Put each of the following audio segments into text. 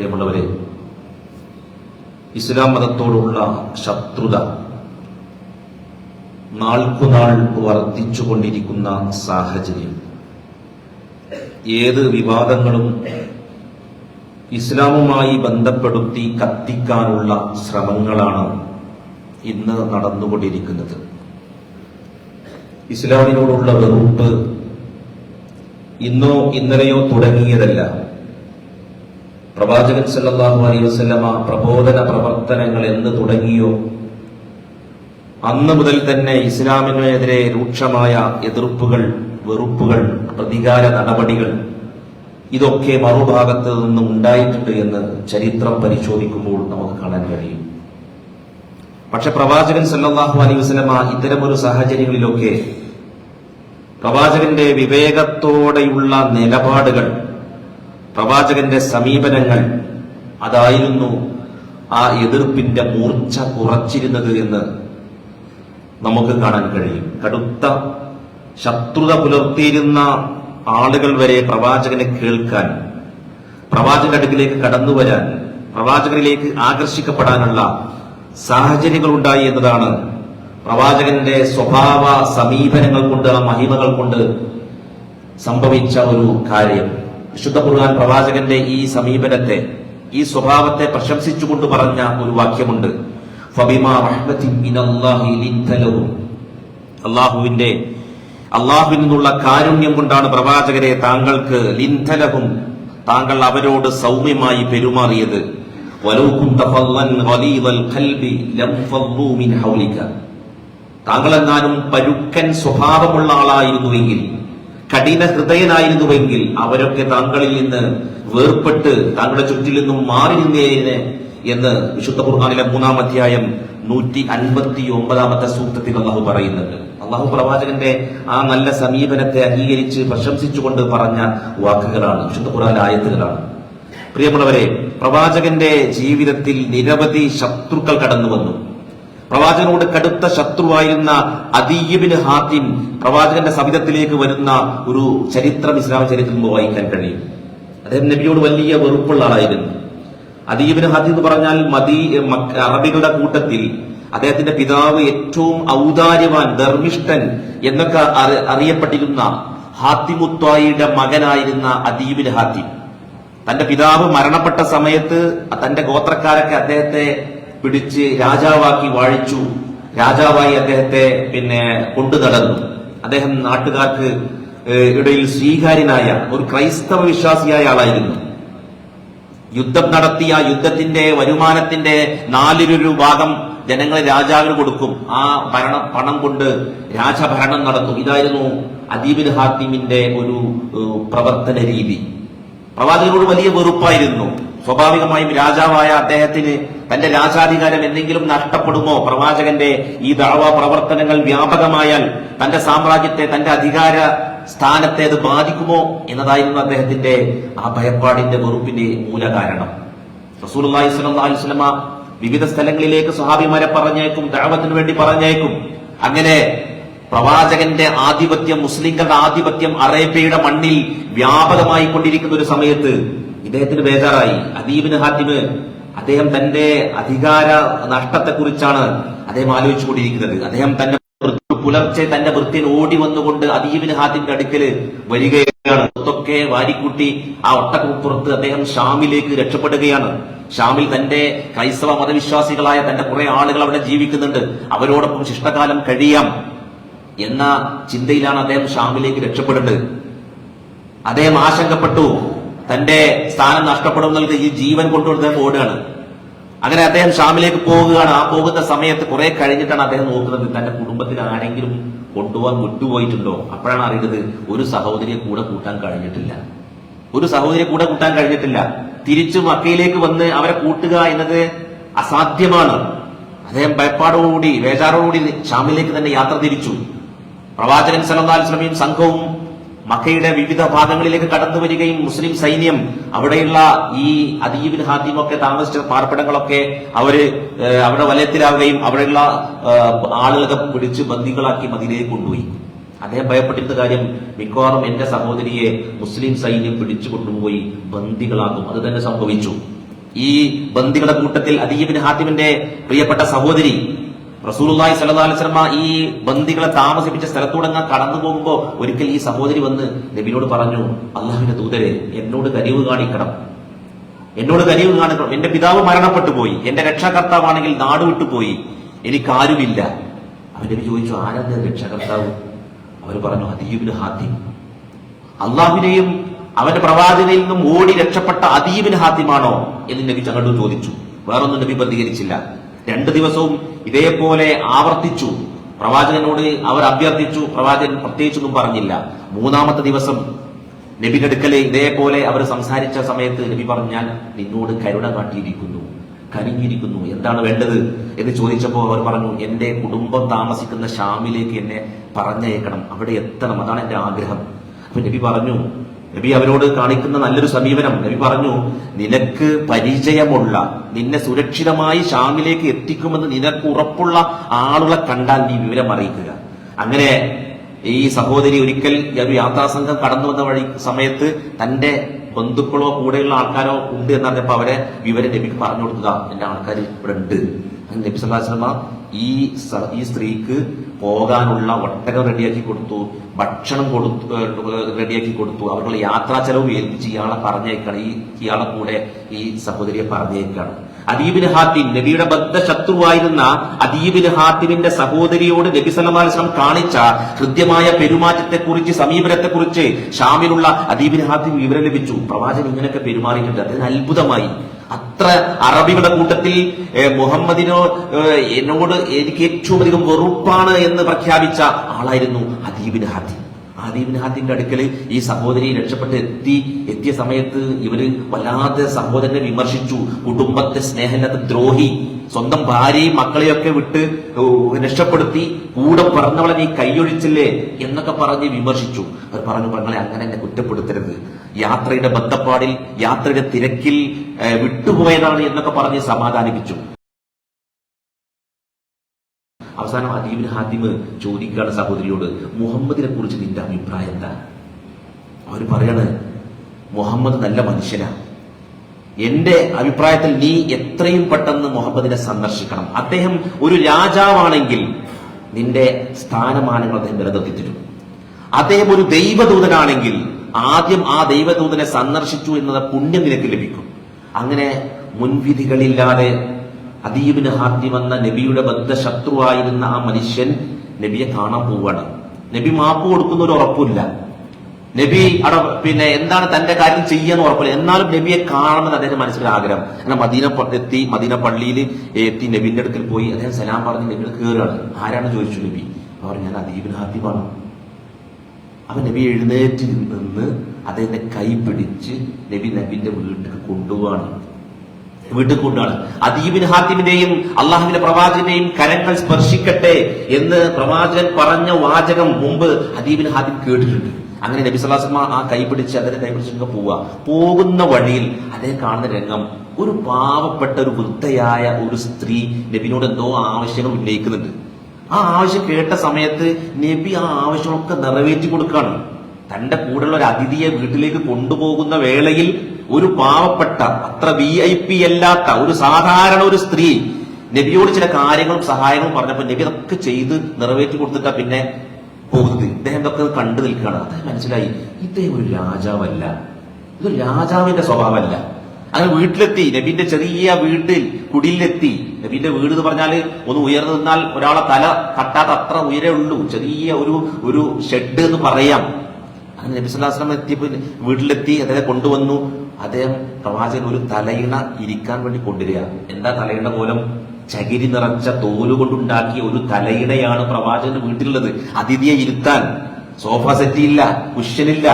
പ്രിയമുള്ളവരെ ഇസ്ലാം മതത്തോടുള്ള ശത്രുത നാൾക്കുനാൾ വർദ്ധിച്ചുകൊണ്ടിരിക്കുന്ന സാഹചര്യം ഏത് വിവാദങ്ങളും ഇസ്ലാമുമായി ബന്ധപ്പെടുത്തി കത്തിക്കാനുള്ള ശ്രമങ്ങളാണ് ഇന്ന് നടന്നുകൊണ്ടിരിക്കുന്നത്. ഇസ്ലാമിനോടുള്ള വെറുപ്പ് ഇന്നോ ഇന്നലെയോ തുടങ്ങിയതല്ല. പ്രവാചകൻ സല്ലാഹു അലൈഹി വസല്ലമ പ്രബോധന പ്രവർത്തനങ്ങൾ എന്ന് തുടങ്ങിയോ അന്ന് മുതൽ തന്നെ ഇസ്ലാമിനെതിരെ രൂക്ഷമായ എതിർപ്പുകൾ വെറുപ്പുകൾ പ്രതികാര നടപടികൾ ഇതൊക്കെ മറുഭാഗത്ത് നിന്നും ഉണ്ടായിട്ടുണ്ട് എന്ന് ചരിത്രം പരിശോധിക്കുമ്പോൾ നമുക്ക് കാണാൻ കഴിയും. പക്ഷെ പ്രവാചകൻ സല്ലാഹു അലൈഹി വസ്ലമ ഇത്തരമൊരു സാഹചര്യങ്ങളിലൊക്കെ പ്രവാചകന്റെ വിവേകത്തോടെയുള്ള നിലപാടുകൾ പ്രവാചകന്റെ സമീപനങ്ങൾ അതായിരുന്നു ആ എതിർപ്പിന്റെ മൂർച്ച കുറച്ചിരുന്നത് എന്ന് നമുക്ക് കാണാൻ കഴിയും. കടുത്ത ശത്രുത പുലർത്തിയിരുന്ന ആളുകൾ വരെ പ്രവാചകനെ കേൾക്കാൻ പ്രവാചകന്റെ അടുക്കിലേക്ക് കടന്നു വരാൻ പ്രവാചകനിലേക്ക് ആകർഷിക്കപ്പെടാനുള്ള സാഹചര്യങ്ങൾ ഉണ്ടായി എന്നതാണ് പ്രവാചകന്റെ സ്വഭാവ സമീപനങ്ങൾ കൊണ്ട് ആ മഹിമകൾ കൊണ്ട് സംഭവിച്ച ഒരു കാര്യം. വിശുദ്ധ ഖുർആൻ പ്രവാചകന്റെ ഈ സമീപനത്തെ ഈ സ്വഭാവത്തെ പ്രശംസിച്ചുകൊണ്ട് പറഞ്ഞ ഒരു വാക്യമുണ്ട്. അള്ളാഹുവിന്റെ അള്ളാഹുവിൽ നിന്നുള്ള കാരുണ്യം കൊണ്ടാണ് പ്രവാചകരെ താങ്കൾക്ക് ലിന്ധലഹും താങ്കൾ അവരോട് സൗമ്യമായി പെരുമാറിയത്. താങ്കൾ എന്നാലും പരുക്കൻ സ്വഭാവമുള്ള ആളായിരുന്നുവെങ്കിൽ കഠിന ഹൃദയനായിരുന്നുവെങ്കിൽ അവരൊക്കെ താങ്കളിൽ നിന്ന് വേർപെട്ട് താങ്കളുടെ ചുറ്റിൽ നിന്നും മാറി നിന്നേനെ എന്ന് വിശുദ്ധ ഖുർആാനിലെ മൂന്നാം അധ്യായം നൂറ്റി അൻപത്തി ഒമ്പതാമത്തെ സൂക്തത്തിൽ അള്ളാഹു പറയുന്നുണ്ട്. അള്ളാഹു പ്രവാചകന്റെ ആ നല്ല സമീപനത്തെ അംഗീകരിച്ച് പ്രശംസിച്ചുകൊണ്ട് പറഞ്ഞ വാക്കുകളാണ് വിശുദ്ധ ഖുർആാനിലെ ആയത്തുകളാണ്. പ്രിയമുള്ളവരെ പ്രവാചകന്റെ ജീവിതത്തിൽ നിരവധി ശത്രുക്കൾ കടന്നു വന്നു പ്രവാചകനോട് കടുത്ത ശത്രുവായിരുന്ന അദീബിന് ഹാത്തിം പ്രവാചകന്റെ സവിധത്തിലേക്ക് വരുന്ന ഒരു ചരിത്രം ഇസ്ലാം ചരിത്രം വായിക്കാൻ കഴിയും. അദ്ദേഹം നബിയോട് വലിയ വെറുപ്പുള്ള ആളായിരുന്നു. അദീബിന് ഹാത്തിം എന്ന് പറഞ്ഞാൽ മദീ അറബികളുടെ കൂട്ടത്തിൽ അദ്ദേഹത്തിന്റെ പിതാവ് ഏറ്റവും ഔദാര്യവാൻ ധർമ്മിഷ്ഠൻ എന്നൊക്കെ അറി- അറിയപ്പെട്ടിരുന്ന ഹാത്തിമുത്തായിയുടെ മകനായിരുന്ന അദീബിന് ഹാത്തിം. തന്റെ പിതാവ് മരണപ്പെട്ട സമയത്ത് തന്റെ ഗോത്രക്കാരൊക്കെ അദ്ദേഹത്തെ പിടിച്ച് രാജാവാക്കി വാഴിച്ചു. രാജാവായി അദ്ദേഹത്തെ പിന്നെ കൊണ്ടു നടന്നു. അദ്ദേഹം നാട്ടുകാർക്ക് ഇടയിൽ സ്വീകാര്യനായ ഒരു ക്രൈസ്തവ വിശ്വാസിയായ ആളായിരുന്നു. യുദ്ധം നടത്തിയ യുദ്ധത്തിന്റെ വരുമാനത്തിന്റെ നാലിലൊരു ഭാഗം ജനങ്ങൾ രാജാവിന് കൊടുക്കും. ആ ഭരണ പണം കൊണ്ട് രാജഭരണം നടത്തും. ഇതായിരുന്നു അദീബിൻ ഹാത്തിമിന്റെ ഒരു പ്രവർത്തന രീതി. പ്രവാചകനോട് വലിയ വെറുപ്പായിരുന്നു. സ്വാഭാവികമായും രാജാവായ അദ്ദേഹത്തിന് തന്റെ രാജാധികാരം എന്തെങ്കിലും നഷ്ടപ്പെടുമോ? പ്രവാചകന്റെ ഈ ദാവ പ്രവർത്തനങ്ങൾ വ്യാപകമായാൽ തന്റെ സാമ്രാജ്യത്തെ തന്റെ അധികാര സ്ഥാനത്തെ അത് ബാധിക്കുമോ? എന്നതായിരുന്നു അദ്ദേഹത്തിന്റെ ആ ഭയപ്പാടിന്റെ വെറുപ്പിന്റെ മൂലകാരണം. റസൂലുള്ളാഹി സ്വല്ലല്ലാഹു അലൈഹി വസല്ലമ വിവിധ സ്ഥലങ്ങളിലേക്ക് സ്വഹാബിമാരെ പറഞ്ഞേക്കും ദഅവത്തിന് വേണ്ടി പറഞ്ഞേക്കും അങ്ങനെ പ്രവാചകന്റെ ആധിപത്യം മുസ്ലിങ്ങളുടെ ആധിപത്യം അറേബ്യയുടെ മണ്ണിൽ വ്യാപകമായി കൊണ്ടിരിക്കുന്ന ഒരു സമയത്ത് ഇദ്ദേഹത്തിന് ബേജാറായി. അദീബിന് ഹാത്തിമ് അദ്ദേഹം തന്റെ അധികാര നഷ്ടത്തെക്കുറിച്ചാണ് അദ്ദേഹം ആലോചിച്ചുകൊണ്ടിരിക്കുന്നത്. അദ്ദേഹം തന്റെ പുലർച്ചെ തന്റെ വൃത്തിയിൽ ഓടി വന്നുകൊണ്ട് അദീബിന് ഹാത്തിന്റെ അടുക്കൽ വരികയാണ്. ഒത്തൊക്കെ വാരിക്കൂട്ടി ആ ഒട്ടക്കുപ്പുറത്ത് അദ്ദേഹം ഷാമിലേക്ക് രക്ഷപ്പെടുകയാണ്. ഷാമിൽ തന്റെ ക്രൈസ്തവ മതവിശ്വാസികളായ തന്റെ കുറെ ആളുകൾ അവിടെ ജീവിക്കുന്നുണ്ട്. അവരോടൊപ്പം ശിഷ്ടകാലം കഴിയാം എന്ന ചിന്തയിലാണ് അദ്ദേഹം ഷാമിലേക്ക് രക്ഷപ്പെടുന്നത്. അദ്ദേഹം ആശങ്കപ്പെട്ടു. തന്റെ സ്ഥാനം നഷ്ടപ്പെടും ഈ ജീവൻ കൊണ്ടുകൊണ്ട് ഓടുകയാണ്. അങ്ങനെ അദ്ദേഹം ഷാമിലേക്ക് പോകുകയാണ് ആ പോകുന്ന സമയത്ത് കുറെ കഴിഞ്ഞിട്ടാണ് അദ്ദേഹം നോക്കുന്നത് തന്റെ കുടുംബത്തിൽ ആരെങ്കിലും കൊണ്ടുപോകാൻ വിട്ടുപോയിട്ടുണ്ടോ? അപ്പോഴാണ് അറിയുന്നത് ഒരു സഹോദരിയെ കൂടെ കൂട്ടാൻ കഴിഞ്ഞിട്ടില്ല. ഒരു സഹോദരിയെ കൂടെ കൂട്ടാൻ കഴിഞ്ഞിട്ടില്ല. തിരിച്ചു മക്കയിലേക്ക് വന്ന് അവരെ കൂട്ടുക എന്നത് അസാധ്യമാണ്. അദ്ദേഹം ഭയപ്പാടോടുകൂടി വേജാറോടുകൂടി ഷാമിലേക്ക് തന്നെ യാത്ര തിരിച്ചു. പ്രവാചകൻ അലൈഹി വസല്ലമയും സംഘവും മക്കയുടെ വിവിധ ഭാഗങ്ങളിലേക്ക് കടന്നു വരികയും മുസ്ലിം സൈന്യം അവിടെയുള്ള ഈ അദീബിൻ ഹാത്തിം ഒക്കെ താമസിച്ച പാർപ്പിടങ്ങളൊക്കെ അവർ അവിടെ വലയത്തിലാവുകയും അവിടെയുള്ള ആളുകളൊക്കെ പിടിച്ച് ബന്ദികളാക്കി മതിലേക്ക് കൊണ്ടുപോയി. അദ്ദേഹം ഭയപ്പെട്ടിരുന്ന കാര്യം മിക്കവാറും എന്റെ സഹോദരിയെ മുസ്ലിം സൈന്യം പിടിച്ചു കൊണ്ടുപോയി ബന്ദികളാക്കും. അത് തന്നെ സംഭവിച്ചു. ഈ ബന്ദികളുടെ കൂട്ടത്തിൽ അദീബിൻ ഹാത്തിമിന്റെ പ്രിയപ്പെട്ട സഹോദരി റസൂലുള്ളാഹി സല്ലല്ലാഹു അലൈഹി വസല്ലം ഈ ബന്ദികളെ താമസിപ്പിച്ച സ്ഥലത്തൂടെ അങ്ങ് കടന്നു പോകുമ്പോൾ ഒരിക്കൽ ഈ സഹോദരി വന്ന് നബിനോട് പറഞ്ഞു അള്ളാഹുവിന്റെ ദൂതരെ എന്നോട് കനിവ് കാണിക്കണം. എന്നോട് കനിവ് കാണിക്കണം. എന്റെ പിതാവ് മരണപ്പെട്ടു പോയി. എന്റെ രക്ഷാകർത്താവാണെങ്കിൽ നാട് വിട്ടുപോയി എനിക്കാരുമില്ല അവൻ നബി ചോദിച്ചു ആരാണ് രക്ഷാകർത്താവ്? അവർ പറഞ്ഞു അദീബിന് ഹാത്തിം. അള്ളാഹുവിനെയും അവന്റെ പ്രവാചകയിൽ നിന്നും ഓടി രക്ഷപ്പെട്ട അദീബിന് ഹാത്തിമാണോ എന്ന് നബി ചങ്ങോട്ട് ചോദിച്ചു. വേറൊന്നും നബി പ്രതികരിച്ചില്ല. രണ്ട് ദിവസവും ഇതേപോലെ ആവർത്തിച്ചു. പ്രവാചകനോട് അവർ അഭ്യർത്ഥിച്ചു പ്രവാചകൻ പ്രത്യേകിച്ചൊന്നും പറഞ്ഞില്ല. മൂന്നാമത്തെ ദിവസം നബിയുടെ അടുക്കലെ ഇതേപോലെ അവർ സംസാരിച്ച സമയത്ത് നബി പറഞ്ഞു ഞാൻ നിന്നോട് കരുണ കാട്ടിയിരിക്കുന്നു കനിഞ്ഞിരിക്കുന്നു എന്താണ് വേണ്ടത് എന്ന് ചോദിച്ചപ്പോൾ അവർ പറഞ്ഞു എന്റെ കുടുംബം താമസിക്കുന്ന ഷാമിലേക്ക് എന്നെ പറഞ്ഞയക്കണം അവിടെ എത്തണം അതാണ് എന്റെ ആഗ്രഹം. അപ്പൊ നബി പറഞ്ഞു നബി അവരോട് കാണിക്കുന്ന നല്ലൊരു സമീപനം. നബി പറഞ്ഞു നിനക്ക് പരിചയമുള്ള നിന്നെ സുരക്ഷിതമായി ഷാമിലേക്ക് എത്തിക്കുമെന്ന് നിനക്ക് ഉറപ്പുള്ള ആളുകളെ കണ്ടാൽ നീ വിവരം അറിയിക്കുക. അങ്ങനെ ഈ സഹോദരി ഒരിക്കൽ ഒരു യാത്രാസംഘം കടന്നു വന്ന വഴി സമയത്ത് തന്റെ ബന്ധുക്കളോ കൂടെയുള്ള ആൾക്കാരോ ഉണ്ട് എന്നറിഞ്ഞപ്പോ അവരെ വിവരം നബിക്ക് പറഞ്ഞു കൊടുക്കുക. എന്റെ ആൾക്കാർ ഇവിടെ ഉണ്ട്. നബി വസല്ലമ ഈ ഈ സ്ത്രീക്ക് പോകാനുള്ള ഒട്ടകം റെഡിയാക്കി കൊടുത്തു ഭക്ഷണം കൊടുത്തു റെഡിയാക്കി കൊടുത്തു. അവരുടെ യാത്രാ ചെലവ് ഏൽപ്പിച്ച് ഇയാളെ പറഞ്ഞേക്കാണ് ഈ ഇയാളെ കൂടെ ഈ സഹോദരിയെ പറഞ്ഞേക്കാണ് അദീബിന് ഹാത്തിം നബിയുടെ ബദ്ധ ശത്രുവായിരുന്ന അദീബിന് ഹാത്തിമിന്റെ സഹോദരിയോട് നബി സല്ലല്ലാഹു അലൈഹി വസല്ലം കാണിച്ച ഹൃദ്യമായ പെരുമാറ്റത്തെക്കുറിച്ച് സമീപനത്തെക്കുറിച്ച് ഷാമിലുള്ള അദീബിന് ഹാത്തിം വിവരം ലഭിച്ചു. പ്രവാചകൻ ഇങ്ങനെയൊക്കെ പെരുമാറിയിട്ടുണ്ട്. അതിന് അത്ഭുതമായി. അത്ര അറബികളുടെ കൂട്ടത്തിൽ മുഹമ്മദിനോ എന്നോട് എനിക്ക് ഏറ്റവും അധികം വെറുപ്പാണ് എന്ന് പ്രഖ്യാപിച്ച ആളായിരുന്നു അദീബിൻ ഹാദി ആദീബിൻ ഹാദിന്റെ അടുക്കൽ ഈ സഹോദരി രക്ഷപ്പെട്ട് എത്തി. എത്തിയ സമയത്ത് ഇവർ വല്ലാതെ സഹോദരനെ വിമർശിച്ചു. കുടുംബത്തെ സ്നേഹമില്ലാത്ത ദ്രോഹി. സ്വന്തം ഭാര്യയും മക്കളെയൊക്കെ വിട്ട് രക്ഷപ്പെടുത്തി. കൂടെ പറഞ്ഞവളെ നീ കൈയൊഴിച്ചില്ലേ എന്നൊക്കെ പറഞ്ഞ് വിമർശിച്ചു. അവർ പറഞ്ഞു പറഞ്ഞെ അങ്ങനെ എന്നെ കുറ്റപ്പെടുത്തരുത്. യാത്രയുടെ ബന്ധപ്പാടിൽ യാത്രയുടെ തിരക്കിൽ വിട്ടുപോയതാണ് എന്നൊക്കെ പറഞ്ഞ് സമാധാനിപ്പിച്ചു. അവസാനം അദീബിൻ ഹാദിമ് ചോദിക്കുകയാണ് സഹോദരിയോട് മുഹമ്മദിനെ കുറിച്ച് നിന്റെ അഭിപ്രായം എന്താ? അവർ പറയാണ് മുഹമ്മദ് നല്ല മനുഷ്യനാ. എന്റെ അഭിപ്രായത്തിൽ നീ എത്രയും പെട്ടെന്ന് മുഹമ്മദിനെ സന്ദർശിക്കണം. അദ്ദേഹം ഒരു രാജാവാണെങ്കിൽ നിന്റെ സ്ഥാനമാനങ്ങൾ അദ്ദേഹം നിലനിർത്തി തരും അദ്ദേഹം ഒരു ദൈവദൂതനാണെങ്കിൽ ആദ്യം ആ ദൈവദൂതനെ സന്ദർശിച്ചു എന്നത് പുണ്യം നിനക്ക് ലഭിക്കും. അങ്ങനെ മുൻവിധികളില്ലാതെ അദീബിന് ഹാദ്യം എന്ന നബിയുടെ ബദ്ധ ബദ്ധശത്രുവായിരുന്ന ആ മനുഷ്യൻ നബിയെ കാണാൻ പോവാണ് നബി മാപ്പ് കൊടുക്കുന്ന ഒരു ഉറപ്പില്ല നബി അവിടെ പിന്നെ എന്താണ് തന്റെ കാര്യം ചെയ്യാന്ന് ഉറപ്പില്ല. എന്നാലും നബിയെ കാണണമെന്ന് അദ്ദേഹം മനസ്സിൽ ആഗ്രഹം. അങ്ങനെ മദീന എത്തി മദീന പള്ളിയിൽ എത്തി നബിന്റെ അടുക്കൽ പോയി അദ്ദേഹം സലാം പറഞ്ഞ് നബിയുടെ കയറുകയാണ്. ആരാണ് ചോദിച്ചു നബി? അവർ ഞാൻ അദീബിൻ ഹാത്തിമാണ് അവൻ നബി എഴുന്നേറ്റ് നിന്ന് അദ്ദേഹത്തെ കൈ പിടിച്ച് നബി നബിന്റെ വീട്ടിൽ കൊണ്ടുപോവാണ്. വീട്ടിൽ കൊണ്ടാണ് അദീബിൻ ഹാത്തിമിന്റെയും അള്ളാഹുവിന്റെ പ്രവാചകനെയും കരങ്ങൾ സ്പർശിക്കട്ടെ എന്ന് പ്രവാചകൻ പറഞ്ഞ വാചകം മുമ്പ് അദീബിൻ ഹാത്തിം കേട്ടിട്ടുണ്ട്. അങ്ങനെ നബി സല്ലാസ്മ ആ കൈ പിടിച്ച് അതിനെ കൈ പിടിച്ചൊക്കെ പോവുക. പോകുന്ന വഴിയിൽ അദ്ദേഹം കാണുന്ന രംഗം. ഒരു പാവപ്പെട്ട ഒരു വൃദ്ധയായ ഒരു സ്ത്രീ നബിനോട് എന്തോ ആവശ്യങ്ങൾ ഉന്നയിക്കുന്നുണ്ട്. ആ ആവശ്യം കേട്ട സമയത്ത് നബി ആ ആവശ്യമൊക്കെ നിറവേറ്റി കൊടുക്കുകയാണ് തന്റെ കൂടെയുള്ള ഒരു അതിഥിയെ വീട്ടിലേക്ക് കൊണ്ടുപോകുന്ന വേളയിൽ ഒരു പാവപ്പെട്ട അത്ര വി ഐ പി അല്ലാത്ത ഒരു സാധാരണ ഒരു സ്ത്രീ നബിയോട് ചില കാര്യങ്ങളും സഹായങ്ങളും പറഞ്ഞപ്പോൾ നബി അതൊക്കെ ചെയ്ത് നിറവേറ്റി കൊടുത്തിട്ടാ പിന്നെ പോകുന്നത്. ഇദ്ദേഹം ഒക്കെ കണ്ടു നിൽക്കുകയാണ്. അദ്ദേഹം മനസ്സിലായി. ഇദ്ദേഹം ഒരു രാജാവല്ല. ഇതൊരു രാജാവിന്റെ സ്വഭാവമല്ല. അങ്ങനെ വീട്ടിലെത്തി. നബിന്റെ ചെറിയ വീട്ടിൽ കുടിയിലെത്തി. നബിന്റെ വീട് എന്ന് പറഞ്ഞാൽ ഒന്ന് ഉയർന്നു നിന്നാൽ ഒരാളെ തല തട്ടാത്ത അത്ര ഉയരേ ഉള്ളൂ. ചെറിയ ഒരു ഒരു ഷെഡ് എന്ന് പറയാം. അങ്ങനെ നബി സ്വലാസ്ലം എത്തിയപ്പോൾ വീട്ടിലെത്തി അദ്ദേഹം കൊണ്ടുവന്നു. അദ്ദേഹം പ്രവാചകൻ ഒരു തലയിണ ഇരിക്കാൻ വേണ്ടി കൊണ്ടുവരിക. എന്താ തലയിണ പോലും ചകിരി നിറച്ച തോലുകൊണ്ടുണ്ടാക്കിയ ഒരു തലയിണയാണ് പ്രവാചകന്റെ വീട്ടിലുള്ളത്. അതിഥിയെ ഇരുത്താൻ. സോഫ സെറ്റ് ഇല്ല കുഷ്യനില്ല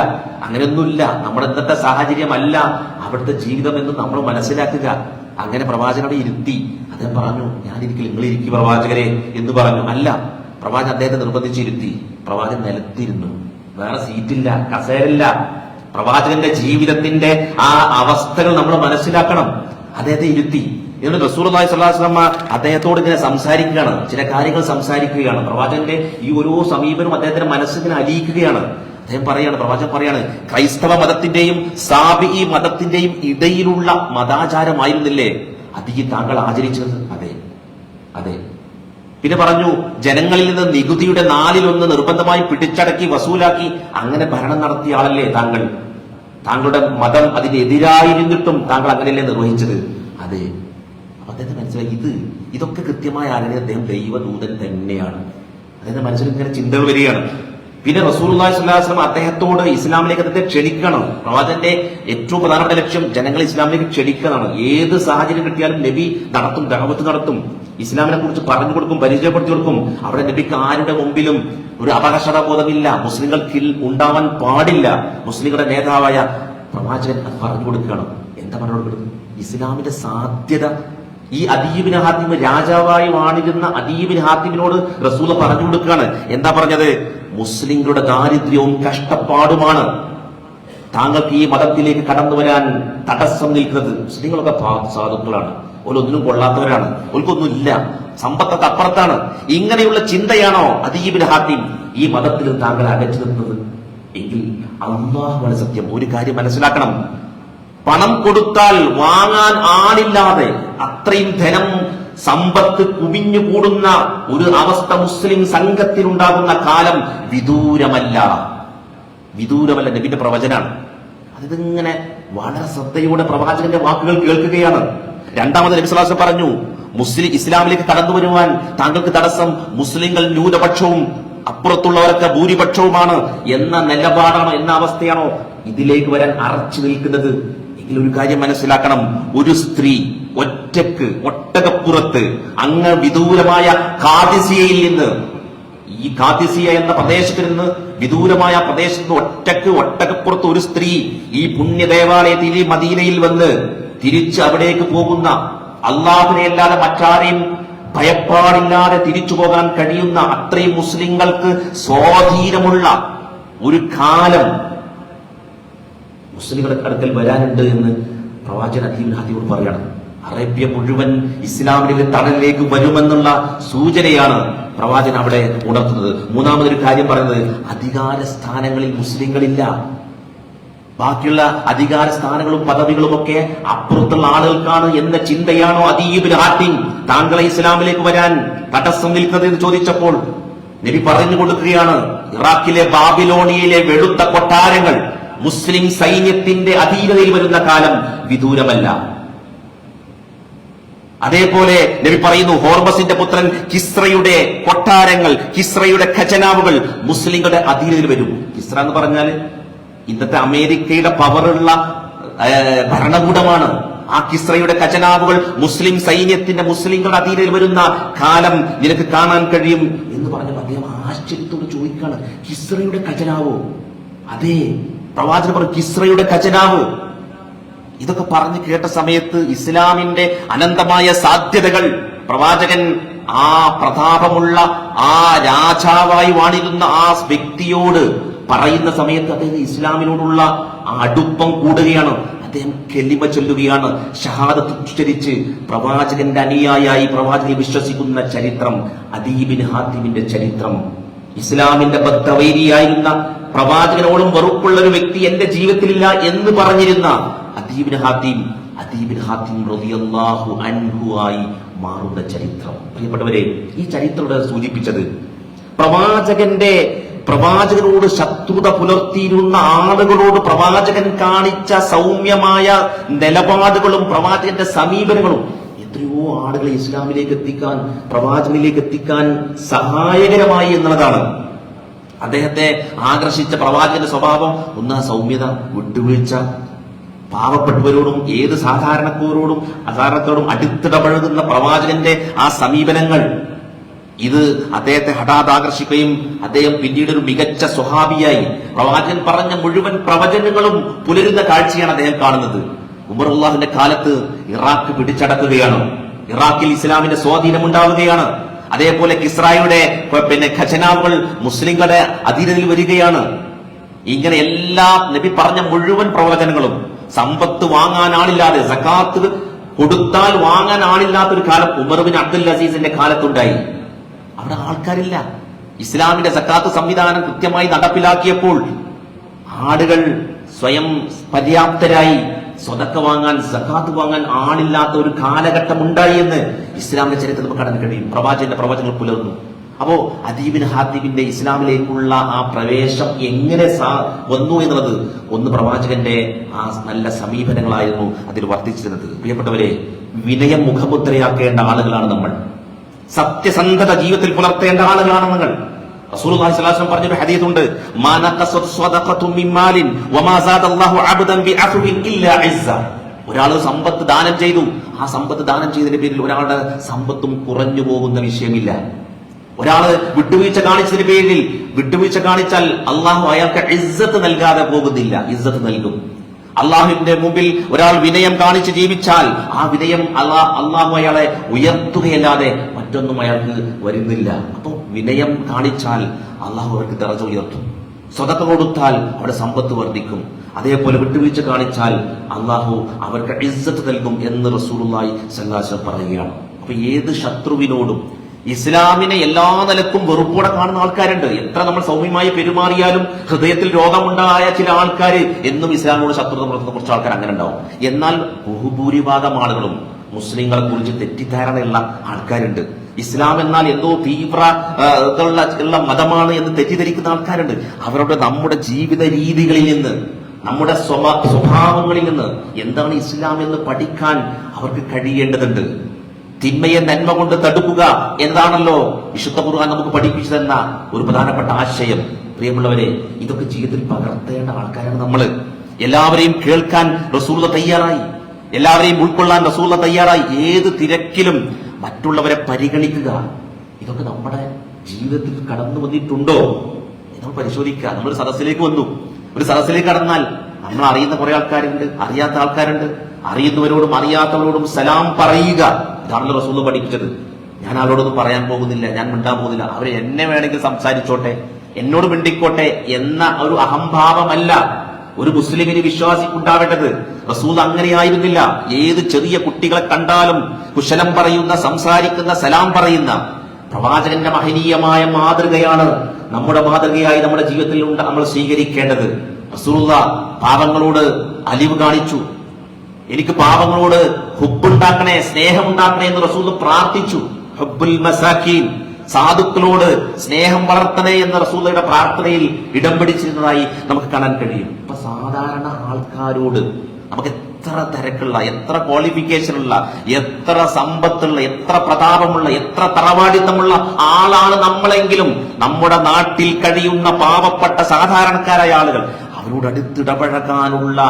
അങ്ങനെയൊന്നുമില്ല. നമ്മുടെ ഇന്നത്തെ സാഹചര്യമല്ല. അവിടുത്തെ ജീവിതം എന്ന് നമ്മൾ മനസ്സിലാക്കുക. അങ്ങനെ പ്രവാചകനെ ഇരുത്തി. അദ്ദേഹം പറഞ്ഞു ഞാനിരിക്കൽ നിങ്ങളിരിക്കും പ്രവാചകരെ എന്ന് പറഞ്ഞു. അല്ല പ്രവാചകൻ അദ്ദേഹത്തെ നിർബന്ധിച്ചിരുത്തി. പ്രവാചകൻ നിലത്തിരുന്നു. വേറെ സീറ്റില്ല കസേരയില്ല. പ്രവാചകന്റെ ജീവിതത്തിന്റെ ആ അവസ്ഥകൾ നമ്മൾ മനസ്സിലാക്കണം. അദ്ദേഹത്തെ ഇരുത്തി. എന്നിട്ട് റസൂർലായി സ്വല്ലാസ്ലമ്മ അദ്ദേഹത്തോട് ഇങ്ങനെ സംസാരിക്കുകയാണ്. ചില കാര്യങ്ങൾ സംസാരിക്കുകയാണ്. പ്രവാചകന്റെ ഈ ഓരോ സമീപനം അദ്ദേഹത്തിന്റെ മനസ്സിങ്ങനെ അലിയിക്കുകയാണ്. അദ്ദേഹം പറയാണ് പ്രവാചകൻ പറയാണ് ക്രൈസ്തവ മതത്തിന്റെയും സാബി മതത്തിന്റെയും ഇടയിലുള്ള മതാചാരമായിരുന്നില്ലേ? അത് ഈ താങ്കൾ ആചരിച്ചത്? അതെ. അതെ. പിന്നെ പറഞ്ഞു ജനങ്ങളിൽ നിന്ന് നികുതിയുടെ നാലിലൊന്ന് നിർബന്ധമായി പിടിച്ചടക്കി വസൂലാക്കി അങ്ങനെ ഭരണം നടത്തിയ ആളല്ലേ താങ്കൾ? താങ്കളുടെ മതം അതിനെതിരായിരുന്നിട്ടും താങ്കൾ അങ്ങനെയല്ലേ നിർവഹിച്ചത്? അതെ. അപ്പൊ അദ്ദേഹത്തെ മനസ്സിലായി ഇത് ഇതൊക്കെ കൃത്യമായ ആരാധന അദ്ദേഹം ദൈവദൂതൻ തന്നെയാണ്. അദ്ദേഹത്തെ മനസ്സിൽ ഇങ്ങനെ ചിന്തകൾ വരികയാണ്. പിന്നെ റസൂൽ സ്വല്ലാസ്ലം അദ്ദേഹത്തോട് ഇസ്ലാമിലേക്ക് അദ്ദേഹത്തെ ക്ഷണിക്കണം. പ്രവാചന്റെ ഏറ്റവും പ്രധാനപ്പെട്ട ലക്ഷ്യം ജനങ്ങളെ ഇസ്ലാമിലേക്ക് ക്ഷണിക്കണം ഏത് സാഹചര്യം കിട്ടിയാലും നബി നടത്തും ദഹവത്ത് നടത്തും ഇസ്ലാമിനെ കുറിച്ച് പറഞ്ഞു കൊടുക്കും പരിചയപ്പെടുത്തി കൊടുക്കും. അവിടെ നബിക്ക് ആരുടെ മുമ്പിലും ഒരു അപകർഷത ബോധമില്ല മുസ്ലിങ്ങൾക്ക് ഉണ്ടാവാൻ പാടില്ല. മുസ്ലിങ്ങളുടെ നേതാവായ പ്രവാചകൻ അത് പറഞ്ഞു കൊടുക്കുകയാണ്. എന്താ പറഞ്ഞു കൊടുക്കുന്നത്? ഇസ്ലാമിന്റെ സാധ്യത. ഈ അദീബിന് ഹാത്തിമ രാജാവായി വാണിരുന്ന അദീബിന് ഹാത്തിമിനോട് റസൂല പറഞ്ഞു കൊടുക്കുകയാണ്. എന്താ പറഞ്ഞത്? മുസ്ലിങ്ങളുടെ ദാരിദ്ര്യവും കഷ്ടപ്പാടുമാണ് താങ്കൾക്ക് ഈ മതത്തിലേക്ക് കടന്നു വരാൻ തടസ്സം നിൽക്കുന്നത് മുസ്ലിങ്ങളൊക്കെ സാധുക്കളാണ്. ഓരോന്നിനും കൊള്ളാത്തവരാണ്. ഓർക്കൊന്നുമില്ല സമ്പത്തൊക്കെ അപ്പുറത്താണ്. ഇങ്ങനെയുള്ള ചിന്തയാണോ അതീബിൻ ഹാത്തിം ഈ മതത്തിൽ താങ്കൾ അകച്ചു നിന്നത്? എങ്കിൽ അള്ളാഹുവാണ് സത്യം. ഒരു കാര്യം മനസ്സിലാക്കണം. പണം കൊടുത്താൽ വാങ്ങാൻ ആളില്ലാതെ അത്രയും ധനം സമ്പത്ത് കുവിഞ്ഞു കൂടുന്ന ഒരു അവസ്ഥ മുസ്ലിം സംഘത്തിനുണ്ടാകുന്ന കാലം വിദൂരമല്ല. വിദൂരമല്ല നബിന്റെ പ്രവചനാണ്. അതിങ്ങനെ വളരെ ശ്രദ്ധയോടെ പ്രവാചകന്റെ വാക്കുകൾ കേൾക്കുകയാണ്. രണ്ടാമത് നബി സ്വലാസ് പറഞ്ഞു മുസ്ലിം ഇസ്ലാമിലേക്ക് കടന്നു വരുവാൻ താങ്കൾക്ക് തടസ്സം മുസ്ലിങ്ങൾ ന്യൂനപക്ഷവും അപ്പുറത്തുള്ളവരൊക്കെ ഭൂരിപക്ഷവുമാണ് എന്ന നിലപാടാണോ എന്ന അവസ്ഥയാണോ ഇതിലേക്ക് വരാൻ അറച്ചു നിൽക്കുന്നത്? ഒരു കാര്യം മനസ്സിലാക്കണം. ഒരു സ്ത്രീ ഒറ്റയ്ക്ക് ഒട്ടകപ്പുറത്ത് അങ്ങ് വിദൂരമായ കാതിസിയയിൽ നിന്ന് ഈ കാതിസിയ എന്ന പ്രദേശത്ത് നിന്ന് വിദൂരമായ പ്രദേശത്ത് നിന്ന് ഒറ്റയ്ക്ക് ഒട്ടകപ്പുറത്ത് ഒരു സ്ത്രീ ഈ പുണ്യ ദേവാലയത്തിൽ മദീനയിൽ വന്ന് തിരിച്ച് അവിടേക്ക് പോകുന്ന അള്ളാഹുനെ അല്ലാതെ മറ്റാരെയും ഭയപ്പാടില്ലാതെ തിരിച്ചു പോകാൻ കഴിയുന്ന അത്രയും മുസ്ലിങ്ങൾക്ക് സ്വാധീനമുള്ള ഒരു കാലം മുസ്ലിങ്ങളുടെ അടുക്കൽ വരാനുണ്ട് എന്ന് പ്രവാചകൻ അദീബ് ഹാദിയോട് പറയണം. അറേബ്യ മുഴുവൻ ഇസ്ലാമിന്റെ തണലിലേക്ക് വരുമെന്നുള്ള സൂചനയാണ് പ്രവാചകൻ അവിടെ ഉണർത്തുന്നത്. മൂന്നാമതൊരു കാര്യം പറയുന്നത് അധികാര സ്ഥാനങ്ങളിൽ മുസ്ലിങ്ങളില്ല. ബാക്കിയുള്ള അധികാര സ്ഥാനങ്ങളും പദവികളും ഒക്കെ അപ്പുറത്തുള്ള ആളുകൾക്കാണ് എന്ന ചിന്തയാണോ അദീബിന് ഹാത്തിം താങ്കളെ ഇസ്ലാമിലേക്ക് വരാൻ തടസ്സം നിൽക്കുന്നത് എന്ന് ചോദിച്ചപ്പോൾ നബി പറഞ്ഞു കൊടുക്കുകയാണ് ഇറാഖിലെ ബാബിലോണിയയിലെ വെളുത്ത കൊട്ടാരങ്ങൾ മുസ്ലിം സൈന്യത്തിന്റെ അധീനതയിൽ വരുന്ന കാലം വിദൂരമല്ല. അതേപോലെ നബി പറയുന്നു ഹോർമസിന്റെ പുത്രൻ കിസ്രയുടെ കൊട്ടാരങ്ങൾ കിസ്രയുടെ ഖജനാവുകൾ മുസ്ലിങ്ങളുടെ അധീനതയിൽ വരും. കിസ്ര എന്ന് പറഞ്ഞാൽ ഇന്നത്തെ അമേരിക്കയുടെ പവറുള്ള ഭരണകൂടമാണ്. ആ കിസ്രയുടെ ഖജനാവുകൾ മുസ്ലിം സൈന്യത്തിന്റെ മുസ്ലിങ്ങളുടെ അധീനതയിൽ വരുന്ന കാലം നിനക്ക് കാണാൻ കഴിയും എന്ന് പറഞ്ഞപ്പോൾ അദ്ദേഹം ആശ്ചര്യത്തോട് ചോദിക്കാണ് കിസ്രയുടെ ഖജനാവോ? അതെ. പ്രവാചകൻ പറഞ്ഞു കിസ്രയുടെ ഖജനാവ്? ഇതൊക്കെ പറഞ്ഞു കേട്ട സമയത്ത് ഇസ്ലാമിന്റെ അനന്തമായ സാധ്യതകൾ. പ്രവാചകൻ ആ പ്രതാപമുള്ള ആ രാജാവായി വാണിരുന്ന ആ വ്യക്തിയോട് പറയുന്ന സമയത്ത് അദ്ദേഹം ഇസ്ലാമിനോടുള്ള ആ അടുപ്പം കൂടുകയാണ്. അദ്ദേഹം കെലിമ ചൊല്ലുകയാണ്. ഷഹാദത്ത് ഉച്ചരിച്ച് പ്രവാചകന്റെ അനുയായി പ്രവാചകനെ വിശ്വസിക്കുന്ന ചരിത്രം അദീബിൻ ഹാത്തിമിന്റെ ചരിത്രം. ഇസ്ലാമിന്റെ ബദ്ധവൈരിയായിരുന്ന പ്രവാചകനോടും വെറുപ്പുള്ള ഒരു വ്യക്തി എന്റെ ജീവിതത്തിലില്ല എന്ന് പറഞ്ഞിരുന്ന അദീബിൻ ഹാത്തിം അദീബിൻ ഹാത്തിം റളിയല്ലാഹു അൻഹു ആയി മാറുന്ന ചരിത്രം. പ്രിയപ്പെട്ടവരെ ഈ ചരിത്രം ഇവിടെ സൂചിപ്പിച്ചത് പ്രവാചകന്റെ പ്രവാചകനോട് ശത്രുത പുലർത്തിയിരുന്ന ആളുകളോട് പ്രവാചകൻ കാണിച്ച സൗമ്യമായ നിലപാടുകളും പ്രവാചകന്റെ സമീപനങ്ങളും എത്രയോ ആളുകളെ ഇസ്ലാമിലേക്ക് എത്തിക്കാൻ പ്രവാചകനിലേക്ക് എത്തിക്കാൻ സഹായകരമായി എന്നുള്ളതാണ്. അദ്ദേഹത്തെ ആകർഷിച്ച പ്രവാചകന്റെ സ്വഭാവം ഒന്ന് സൗമ്യത വിട്ടുവീഴ്ച. പാവപ്പെട്ടവരോടും ഏത് സാധാരണക്കാരോടും അസാധാരണക്കാരോടും അടുത്തിടപഴകുന്ന പ്രവാചകന്റെ ആ സമീപനങ്ങൾ. ഇത് അദ്ദേഹത്തെ ഹഠാത് ആകർഷിക്കുകയും അദ്ദേഹം പിന്നീട് ഒരു മികച്ച സ്വഹാബിയായി. പ്രവാചകൻ പറഞ്ഞ മുഴുവൻ പ്രവചനങ്ങളും പുലരുന്ന കാഴ്ചയാണ് അദ്ദേഹം കാണുന്നത്. ഉമർ കാലത്ത് ഇറാഖ് പിടിച്ചടക്കുകയാണ്. ഇറാഖിൽ ഇസ്ലാമിന്റെ സ്വാധീനം ഉണ്ടാവുകയാണ്. അതേപോലെ കിസ്രായുടെ പിന്നെ ഖജനാവുകൾ മുസ്ലിങ്ങളുടെ അധീനതയിൽ വരികയാണ്. ഇങ്ങനെ എല്ലാ നബി പറഞ്ഞ മുഴുവൻ പ്രവചനങ്ങളും സമ്പത്ത് വാങ്ങാൻ ആളില്ലാതെ സക്കാത്ത് കൊടുത്താൽ വാങ്ങാൻ ആളില്ലാത്ത ഒരു കാലം ഉമർ ബിൻ അബ്ദുൽ അസീസിന്റെ കാലത്തുണ്ടായി. അവിടെ ആൾക്കാരില്ല. ഇസ്ലാമിന്റെ സക്കാത്ത് സംവിധാനം കൃത്യമായി നടപ്പിലാക്കിയപ്പോൾ ആളുകൾ സ്വയം പര്യാപ്തരായി സ്വതക്ക വാങ്ങാൻ സഖാത്ത് വാങ്ങാൻ ആളില്ലാത്ത ഒരു കാലഘട്ടം ഉണ്ടായി എന്ന് ഇസ്ലാമിന്റെ ചരിത്രത്തിൽ നമുക്ക് കാണാൻ കഴിയും. പ്രവാചകന്റെ പ്രവചനങ്ങൾ പുലർന്നു. അപ്പോ അദീബിൻ ഹാദീബിന്റെ ഇസ്ലാമിലേക്കുള്ള ആ പ്രവേശം എങ്ങനെ വന്നു എന്നുള്ളത് ഒന്ന് പ്രവാചകന്റെ ആ നല്ല സമീപനങ്ങളായിരുന്നു അതിൽ വർദ്ധിച്ചിരുന്നത്. പ്രിയപ്പെട്ടവരെ വിനയം മുഖമുദ്രയാക്കേണ്ട ആളുകളാണ് നമ്മൾ. സത്യസന്ധത ജീവിതത്തിൽ പുലർത്തേണ്ട ആളുകളാണ് നിങ്ങൾ റസൂലുള്ളാഹി സ്വല്ലല്ലാഹു അലൈഹി പറഞ്ഞൊരു ഹദീസുണ്ട് മാ നഖസത് സ്വദഖത്തു മിൻ വമാ സാദല്ലാഹു അബ്ദൻ ബിഅഫ്വിൻ ഇല്ലാ ഇസ്സ. ഒരാൾ സമ്പത്ത് ദാനം ചെയ്തു. ആ സമ്പത്ത് ദാനം ചെയ്തതിന്റെ പേരിൽ ഒരാളുടെ സമ്പത്തും കുറഞ്ഞു പോകുന്ന വിഷയമില്ല. ഒരാൾ വിട്ടുവീഴ്ച കാണിച്ചതിന്റെ പേരിൽ വിട്ടുവീഴ്ച കാണിച്ചാൽ അള്ളാഹു അയാൾക്ക് ഇസ്സത്ത് നൽകാതെ പോകുന്നില്ല. ഇസ്സത്ത് നൽകും. അള്ളാഹുവിന്റെ മുമ്പിൽ ഒരാൾ വിനയം കാണിച്ച് ജീവിച്ചാൽ ആ വിനയം അള്ളാ അള്ളാഹു അയാളെ ഉയർത്തുകയല്ലാതെ മറ്റൊന്നും അയാൾക്ക് വരുന്നില്ല. അപ്പൊ വിനയം കാണിച്ചാൽ അള്ളാഹു അവർക്ക് ദറജ ഉയർത്തും. സ്വതക്ക കൊടുത്താൽ അവരുടെ സമ്പത്ത് വർദ്ധിക്കും. അതേപോലെ വിട്ടുവീഴ്ച കാണിച്ചാൽ അള്ളാഹു അവർക്ക് ഇസ്സത്ത് നൽകും എന്ന് റസൂലുള്ളാഹി സങ്കാശ പറയുകയാണ്. അപ്പൊ ഏത് ശത്രുവിനോടും ഇസ്ലാമിനെ എല്ലാ നിലക്കും വെറുപ്പോടെ കാണുന്ന ആൾക്കാരുണ്ട്. എത്ര നമ്മൾ സൗമ്യമായി പെരുമാറിയാലും ഹൃദയത്തിൽ രോഗമുണ്ടായ ചില ആൾക്കാർ എന്നും ഇസ്ലാമിനോട് ശത്രുത പുലർത്തുന്ന കുറച്ച് ആൾക്കാർ അങ്ങനെ ഉണ്ടാവും. എന്നാൽ ബഹുഭൂരിഭാഗം ആളുകളും മുസ്ലിങ്ങളെ കുറിച്ച് തെറ്റിദ്ധാരണയുള്ള ആൾക്കാരുണ്ട്. ഇസ്ലാം എന്നാൽ എന്തോ തീവ്ര ഉള്ള മതമാണ് എന്ന് തെറ്റിദ്ധരിക്കുന്ന ആൾക്കാരുണ്ട്. അവരുടെ നമ്മുടെ ജീവിത രീതികളിൽ നിന്ന് നമ്മുടെ സ്വഭാ- സ്വഭാവങ്ങളിൽ നിന്ന് എന്താണ് ഇസ്ലാം എന്ന് പഠിക്കാൻ അവർക്ക് കഴിയേണ്ടതുണ്ട്. തിന്മയെ നന്മ കൊണ്ട് തടുക്കുക എന്താണല്ലോ വിശുദ്ധ ഖുർആൻ നമുക്ക് പഠിപ്പിച്ചു തന്ന ഒരു പ്രധാനപ്പെട്ട ആശയം. പ്രിയമുള്ളവരെ ഇതൊക്കെ ജീവിതത്തിൽ പകർത്തേണ്ട ആൾക്കാരാണ് നമ്മൾ. എല്ലാവരെയും കേൾക്കാൻ റസൂല തയ്യാറായി. എല്ലാവരെയും ഉൾക്കൊള്ളാൻ റസൂല തയ്യാറായി. ഏത് തിരക്കിലും മറ്റുള്ളവരെ പരിഗണിക്കുക. ഇതൊക്കെ നമ്മുടെ ജീവിതത്തിൽ കടന്നു വന്നിട്ടുണ്ടോ? നമ്മൾ പരിശോധിക്കുക. നമ്മൾ സദസ്സിലേക്ക് വന്നു. ഒരു സദസ്സിലേക്ക് കടന്നാൽ നമ്മൾ അറിയുന്ന കുറെ ആൾക്കാരുണ്ട് അറിയാത്ത ആൾക്കാരുണ്ട്. അറിയുന്നവരോടും അറിയാത്തവരോടും സലാം പറയുക. ഇതാണല്ലോ റസൂൽ പഠിപ്പിച്ചത്. ഞാൻ അവരോടൊന്നും പറയാൻ പോകുന്നില്ല ഞാൻ മിണ്ടാൻ പോകുന്നില്ല. അവർ എന്നെ വേണമെങ്കിൽ സംസാരിച്ചോട്ടെ എന്നോട് മിണ്ടിക്കോട്ടെ എന്ന ഒരു അഹംഭാവമല്ല. ഒരു മുസ്ലിമിന് വിശ്വാസിക്കുണ്ടാവേണ്ടത് റസൂൽ അങ്ങനെയായിരുന്നില്ല. ഏത് ചെറിയ കുട്ടികളെ കണ്ടാലും കുശലം പറയുന്ന സംസാരിക്കുന്ന സലാം പറയുന്ന പ്രവാചകന്റെ മഹനീയമായ മാതൃകയാണ് നമ്മുടെ മാതൃകയായി നമ്മുടെ ജീവിതത്തിൽ ഉണ്ട് നമ്മൾ സ്വീകരിക്കേണ്ടത്. റസൂലുള്ള പാപങ്ങളോട് അലിവ് കാണിച്ചു. എനിക്ക് പാപങ്ങളോട് ഹുബുണ്ടാക്കണേ സ്നേഹമുണ്ടാക്കണേ എന്ന് റസൂൽ പ്രാർത്ഥിച്ചു. ഹുബുൽ മസാക്കീൻ സാധുക്കളോട് സ്നേഹം വളർത്തണേ എന്ന റസൂലയുടെ പ്രാർത്ഥനയിൽ ഇടം പിടിച്ചിരുന്നതായി നമുക്ക് കാണാൻ കഴിയും. ഇപ്പൊ സാധാരണ ആൾക്കാരോട് നമുക്ക് എത്ര തിരക്കുള്ള എത്ര ക്വാളിഫിക്കേഷൻ ഉള്ള എത്ര സമ്പത്തുള്ള എത്ര പ്രതാപമുള്ള എത്ര തറവാടിത്തമുള്ള ആളാണ് നമ്മളെങ്കിലും. നമ്മുടെ നാട്ടിൽ കഴിയുന്ന പാവപ്പെട്ട സാധാരണക്കാരായ ആളുകൾ. അവരോട് അടുത്തിടപഴകാനുള്ള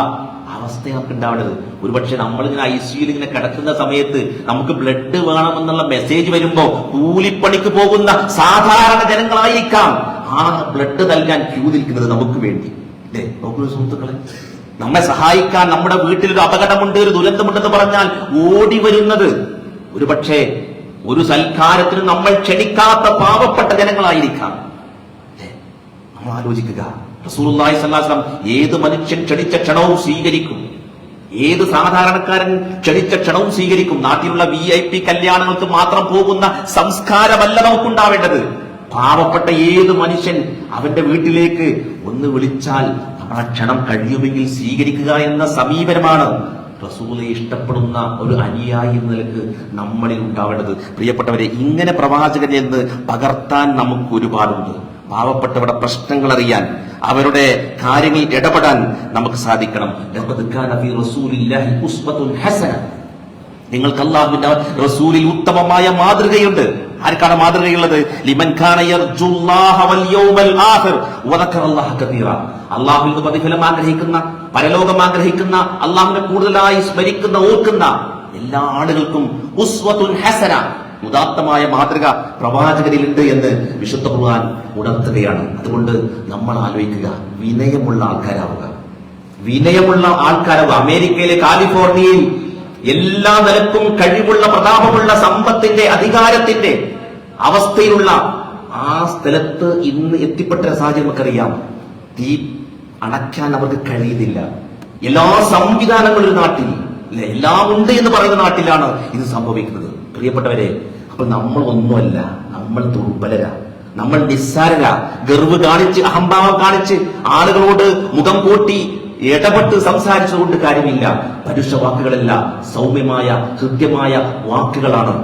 അവസ്ഥ നമുക്ക് ഉണ്ടാവേണ്ടത്. ഒരുപക്ഷെ നമ്മളിങ്ങനെ ഐ സിയിൽ ഇങ്ങനെ കിടക്കുന്ന സമയത്ത് നമുക്ക് ബ്ലഡ് വേണമെന്നുള്ള മെസ്സേജ് വരുമ്പോ കൂലിപ്പണിക്ക് പോകുന്ന സാധാരണ ജനങ്ങളായിരിക്കാം. ആ ബ്ലഡ് നൽകാൻ ക്യൂ നിൽക്കുന്നത് നമുക്ക് വേണ്ടി. അല്ലേ സുഹൃത്തുക്കളെ. നമ്മെ സഹായിക്കാൻ നമ്മുടെ വീട്ടിൽ ഒരു അപകടമുണ്ട് ഒരു ദുരന്തമുണ്ടെന്ന് പറഞ്ഞാൽ ഓടി വരുന്നത്. ഒരുപക്ഷെ ഒരു സൽക്കാരത്തിന് നമ്മൾ ക്ഷണിക്കാത്ത പാവപ്പെട്ട ജനങ്ങളായിരിക്കാം? നമ്മൾ ആലോചിക്കുക. റസൂലുള്ളാഹി സ്വല്ലല്ലാഹു ഏത് മനുഷ്യൻ ക്ഷണിച്ച ക്ഷണവും സ്വീകരിക്കും. ഏത് സാധാരണക്കാരൻ ക്ഷണിച്ച ക്ഷണവും സ്വീകരിക്കും. നാട്ടിലുള്ള വി ഐ പി കല്യാണങ്ങൾക്ക് മാത്രം പോകുന്ന സംസ്കാരമല്ല നമുക്കുണ്ടാവേണ്ടത്. പാവപ്പെട്ട ഏത് മനുഷ്യൻ അവന്റെ വീട്ടിലേക്ക് ഒന്ന് വിളിച്ചാൽ നമ്മൾ ആ ക്ഷണം കഴിയുമെങ്കിൽ സ്വീകരിക്കുക എന്ന സമീപനമാണ് റസൂലെ ഇഷ്ടപ്പെടുന്ന ഒരു അനുയായി നിലയ്ക്ക് നമ്മളിൽ ഉണ്ടാവേണ്ടത്. പ്രിയപ്പെട്ടവരെ ഇങ്ങനെ പ്രവാചകനെ എന്ന് പകർത്താൻ നമുക്ക് ഒരുപാടുണ്ട് പാവപ്പെട്ടവരുടെ പ്രശ്നങ്ങൾ അറിയാൻ അവരുടെ കാര്യങ്ങൾ ഇടപെടാൻ നമുക്ക് സാധിക്കണം. നിങ്ങൾക്ക് അള്ളാഹുവിന്റെ റസൂലിൽ ഉത്തമമായ മാതൃകയുണ്ട്. ആർക്കാണ് മാതൃകയുള്ളത്? ലിമൻ അള്ളാഹുവിൽ നിന്ന് പ്രതിഫലം ആഗ്രഹിക്കുന്ന പരലോകം ആഗ്രഹിക്കുന്ന അള്ളാഹുവിനെ കൂടുതലായി സ്മരിക്കുന്ന ഓർക്കുന്ന എല്ലാ ആളുകൾക്കും ഉസ്വത്തുൻ ഹസന. ഉദാത്തമായ മാതൃക പ്രവാചകരിലുണ്ട് എന്ന് വിശുദ്ധ ഖുർആൻ ഉണർത്തുകയാണ്. അതുകൊണ്ട് നമ്മൾ ആലോചിക്കുക വിനയമുള്ള ആൾക്കാരാവുക. വിനയമുള്ള ആൾക്കാരാവുക. അമേരിക്കയിലെ കാലിഫോർണിയയിൽ എല്ലാ നിലക്കും കഴിവുള്ള പ്രതാപമുള്ള സമ്പത്തിന്റെ അധികാരത്തിന്റെ അവസ്ഥയിലുള്ള ആ സ്ഥലത്ത് ഇന്ന് എത്തിപ്പെട്ട സാഹചര്യം നമുക്കറിയാം. തീ അണയ്ക്കാൻ അവർക്ക് കഴിയുന്നില്ല. എല്ലാ സംവിധാനങ്ങളും നാട്ടിൽ എല്ലാം ഉണ്ട് എന്ന് പറയുന്ന നാട്ടിലാണ് ഇത് സംഭവിക്കുന്നത്. പ്രിയപ്പെട്ടവരെ അപ്പൊ നമ്മൾ ഒന്നുമല്ല നമ്മൾ ദുർബലരാ. നമ്മൾ നിസ്സാരര. ഗർവ് കാണിച്ച് അഹംഭാവം കാണിച്ച് ആളുകളോട് മുഖം കൂട്ടി ഇടപെട്ട് സംസാരിച്ചുകൊണ്ട് കാര്യമില്ല. പരുഷ വാക്കുകളല്ല സൗമ്യമായ ഹൃദ്യമായ വാക്കുകളാണ്.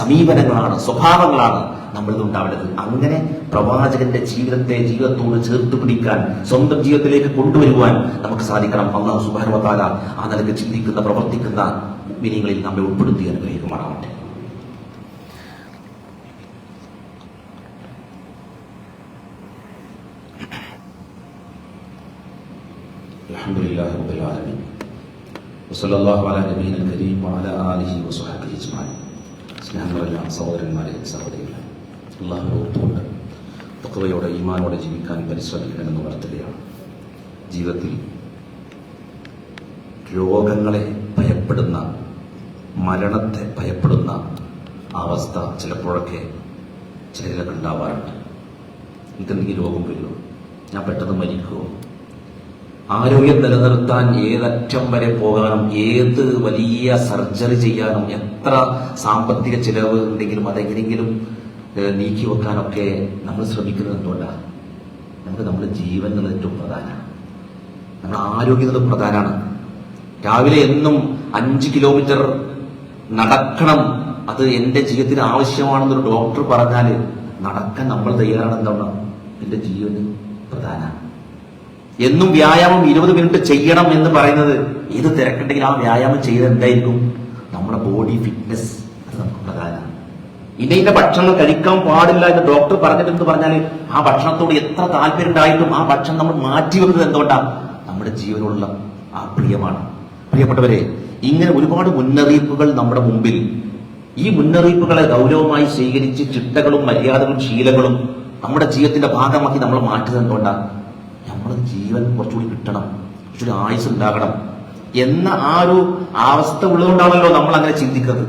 സമീപനങ്ങളാണ് സ്വഭാവങ്ങളാണ് നമ്മളിൽ ഉണ്ടാവേണ്ടത് അങ്ങനെ പ്രവാചകന്റെ ജീവിതത്തെ ജീവിതത്തോട് ചേർത്ത് പിടിക്കാൻ സ്വന്തം ജീവിതത്തിലേക്ക് കൊണ്ടുവരുവാൻ നമുക്ക് സാധിക്കണം. അള്ളാഹു സുബാനുവത്താല ആ നിലയ്ക്ക് ചിന്തിക്കുന്ന പ്രവർത്തിക്കുന്ന വിനയങ്ങളിൽ നമ്മെ ഉൾപ്പെടുത്തി അനുഗ്രഹിക്കുമാറാവട്ടെ. الحمد لله رب العالمين وصلى الله على نبينا الكريم وعلى آله وصحبه أجمعين സ്നേഹമുള്ള സഹോദരന്മാരെ സഹോദരികളെ അള്ളാഹു ഓർത്തുകൊണ്ട് തക്കവയോടെ ഈമാനോടെ ജീവിക്കാൻ പരിശ്രമിക്കണമെന്ന് ഉണർത്തുകയാണ് ജീവിതത്തിൽ രോഗങ്ങളെ ഭയപ്പെടുന്ന മരണത്തെ ഭയപ്പെടുന്ന അവസ്ഥ ചിലപ്പോഴൊക്കെ ചിലരിലൊക്കെ ഉണ്ടാവാറുണ്ട് എനിക്കെന്തെങ്കിലും രോഗം വരുമോ ഞാൻ പെട്ടെന്ന് മരിക്കുമോ ആരോഗ്യം നിലനിർത്താൻ ഏതറ്റം വരെ പോകാനും ഏത് വലിയ സർജറി ചെയ്യാനും എത്ര സാമ്പത്തിക ചിലവ് ഉണ്ടെങ്കിലും അതെങ്ങനെയെങ്കിലും നീക്കി വെക്കാനൊക്കെ നമ്മൾ ശ്രമിക്കുന്നത് എന്തുകൊണ്ടാണ് നമുക്ക് നമ്മുടെ ജീവൻ എന്നുള്ളത് ഏറ്റവും പ്രധാനമാണ്. നമ്മുടെ ആരോഗ്യം എന്നുള്ളത് പ്രധാനമാണ്. രാവിലെ എന്നും അഞ്ച് കിലോമീറ്റർ നടക്കണം. അത് എന്റെ ജീവിതത്തിന് ആവശ്യമാണെന്നൊരു ഡോക്ടർ പറഞ്ഞാൽ നടക്കാൻ നമ്മൾ തയ്യാറാണെന്താണ് എന്റെ ജീവന് പ്രധാനമാണ്. എന്നും വ്യായാമം ഇരുപത് മിനിറ്റ് ചെയ്യണം എന്ന് പറയുന്നത് ഏത് തിരക്കുണ്ടെങ്കിൽ ആ വ്യായാമം ചെയ്ത് എന്തായിരിക്കും? നമ്മുടെ ബോഡി ഫിറ്റ്നസ് അത് നമുക്ക് പ്രധാനമാണ്. ഇന്ന ഇന്ന ഭക്ഷണം കഴിക്കാൻ പാടില്ല എന്ന് ഡോക്ടർ പറഞ്ഞിട്ടെന്ന് പറഞ്ഞാൽ ആ ഭക്ഷണത്തോട് എത്ര താല്പര്യം ഉണ്ടായിട്ടും ആ ഭക്ഷണം നമ്മൾ മാറ്റി വെക്കുന്നത് എന്തുകൊണ്ടാണ് നമ്മുടെ ജീവനുള്ള ആ പ്രിയമാണ്. പ്രിയപ്പെട്ടവരെ ഇങ്ങനെ ഒരുപാട് മുന്നറിയിപ്പുകൾ നമ്മുടെ മുമ്പിൽ. ഈ മുന്നറിയിപ്പുകളെ ഗൗരവമായി സ്വീകരിച്ച് ചിട്ടകളും മര്യാദകളും ശീലങ്ങളും നമ്മുടെ ജീവിതത്തിന്റെ ഭാഗമാക്കി നമ്മൾ മാറ്റുന്നത് എന്തുകൊണ്ടാണ് നമ്മുടെ ജീവൻ കുറച്ചുകൂടി കിട്ടണം കുറച്ചുകൂടി ആയുസ് ഉണ്ടാകണം എന്ന ആ ഒരു അവസ്ഥ ഉള്ളതുകൊണ്ടാണല്ലോ നമ്മൾ അങ്ങനെ ചിന്തിക്കുന്നത്.